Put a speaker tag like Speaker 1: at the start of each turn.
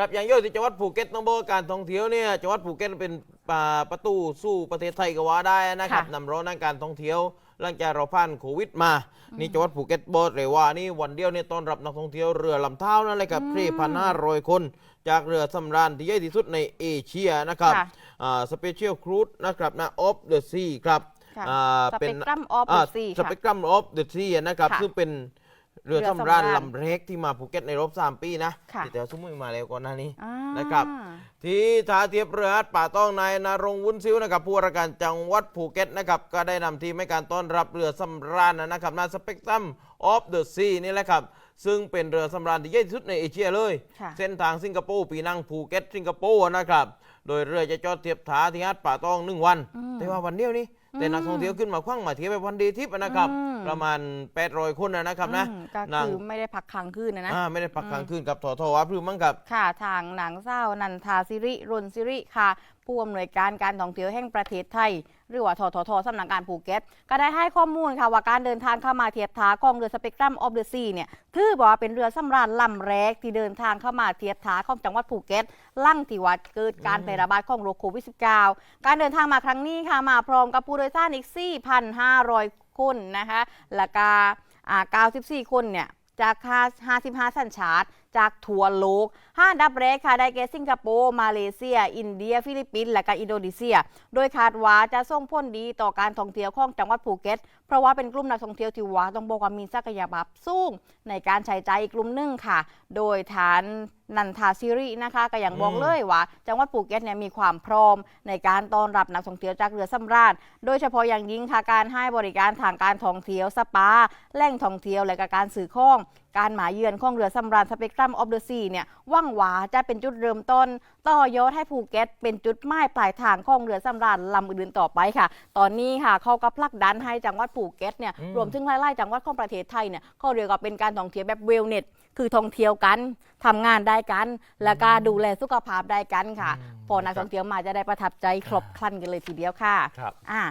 Speaker 1: ครับอย่างย่อยที่จังหวัดภูเก็ตต้องบอกว่าการท่องเที่ยวเนี่ยจังหวัดภูเก็ตเป็นอ่าประตูสู่ประเทศไทยก็ว่าได้นะครับ
Speaker 2: ค่ะ
Speaker 1: นำร้อนด้านการท่องเที่ยวหลังจากเราผ่านโควิดมานี่จังหวัดภูเก็ตบอกเลยว่านี่วันเดียวเนี่ยต้อนรับนักท่องเที่ยวเรือลำเท้านั่นเลยครับที่พันห้าร้อยคน จากเรือสำราญที่ใหญ่ที่สุดในเอเชียนะครับ
Speaker 2: ค่ะ
Speaker 1: สเปเชียลครูซนะครับนะออฟเดอะซีครับ
Speaker 2: ค่ะ
Speaker 1: อ่า
Speaker 2: สเปกตรัมออฟเดอะซี
Speaker 1: สเปกตรัมออฟเดอะซีนะครับ
Speaker 2: ค่ะ
Speaker 1: ซึ่งเป็น เรือ
Speaker 2: เรือ
Speaker 1: สำราญ
Speaker 2: สำราญ
Speaker 1: ลำเล็กที่มาภูเก็ตในรอบ3ปีนะ
Speaker 2: ค่ะ
Speaker 1: ที่แต่ซุ้มมือมาแล้วก่อนหน้านี้
Speaker 2: อ่า
Speaker 1: นะครับ ที่ท่าเทียบเรือฮัดป่าต้องนายนรงค์วุ้นซิ้วนะครับผู้ว่าราชการจังหวัดภูเก็ตนะครับก็ได้นำทีมให้การต้อนรับเรือสำราญนะครับนาสเปกตรัมออฟเดอะซีนี่แหละครับ ซึ่งเป็นเรือสำราญที่ใหญ่ที่สุดในเอเชียเลย
Speaker 2: ค่ะ
Speaker 1: เส้นทางสิงคโปร์ปีนังภูเก็ตสิงคโปร์นะครับ โดยเรือจะจอดเทียบท่าที่ฮัดป่าตองหนึ่งวัน แต่ว่าวันเดียวนี้ แต่นักท่องเที่ยวขึ้นมาคว้างมาเที่ยวไปวันเดียวทิพย์นะครับ
Speaker 2: อืม
Speaker 1: ประมาณ 800 คนนะครับนะ
Speaker 2: อืมก็
Speaker 1: นั่ง
Speaker 2: คือไม่ได้พักค้างคืนนะนะ
Speaker 1: อ่าไม่ได้พักค้างคืนกับทอทอวัดพรือมั้งครับ
Speaker 2: ค่ะทางหนังเศร้านันทาซิริรุนซิริค่ะ ผู้อำนวยการการท่องเที่ยวแห่งประเทศไทย หรือว่าทททสำนักงานภูเก็ตก็ได้ให้ข้อมูลค่ะว่าการเดินทางเข้ามาเทียบท่าของเรือสเปกตรัมออฟเดอะซีเนี่ยถือบอกว่าเป็นเรือสำราญลำแรกที่เดินทางเข้ามาเทียบท่าของจังหวัดภูเก็ตลั่งที่วัดเกิดการแพร่ระบาดของโรคโควิด -19 การเดินทางมาครั้งนี้ค่ะมาพร้อมกับผู้โดยสารอีก 4,500 คนนะคะแล้วก็อ่า94 คนเนี่ย จาก55 สัญชาติ จากทั่วโลกห้าอันดับแรกค่ะได้แก่สิงคโปร์มาเลเซีย อินเดีย ฟิลิปปินส์และก็อินโดนีเซีย โดยคาดว่าจะส่งผลดีต่อการท่องเที่ยวของจังหวัดภูเก็ต เพราะว่าเป็นกลุ่มนักท่องเที่ยวที่ว่าต้องบอกว่ามีศักยภาพสูงในการใช้ใจอีกกลุ่มหนึ่งค่ะ โดยฐาน นันทาซิรินะคะก็อย่างบอกเลยว่า จังหวัดภูเก็ตเนี่ยมีความพร้อมในการต้อนรับนักท่องเที่ยวจากเรือสำราญโดยเฉพาะอย่างยิ่งค่ะการให้บริการทางการท่องเที่ยวสปาแหล่งท่องเที่ยวและกการสื่อข้องการหมายเยือนของเรือสำราญสเปกตรัมออฟเดอะซีเนี่ยหว่างหวาจะเป็นจุดเริ่มต้น ต่อยอดให้ภูเก็ตเป็นจุดหมายปลายทางของเรือสำราญลำอื่นๆต่อไปค่ะ ตอนนี้ค่ะเขาก็ผลักดันให้จังหวัดภูเก็ตเนี่ย
Speaker 1: อืม
Speaker 2: รวมถึงหลายๆจังหวัดของประเทศไทยเนี่ยเขาเรียกว่าเป็นการท่องเที่ยวแบบเวลเน็ตคือท่องเที่ยวกันทำงานได้กัน และก็ดูแลสุขภาพได้กันค่ะ
Speaker 1: อืม
Speaker 2: พอนักท่องเที่ยวมาจะได้ประทับใจครบครันกันเลยทีเดียวค่ะ
Speaker 1: ครับ
Speaker 2: อ่า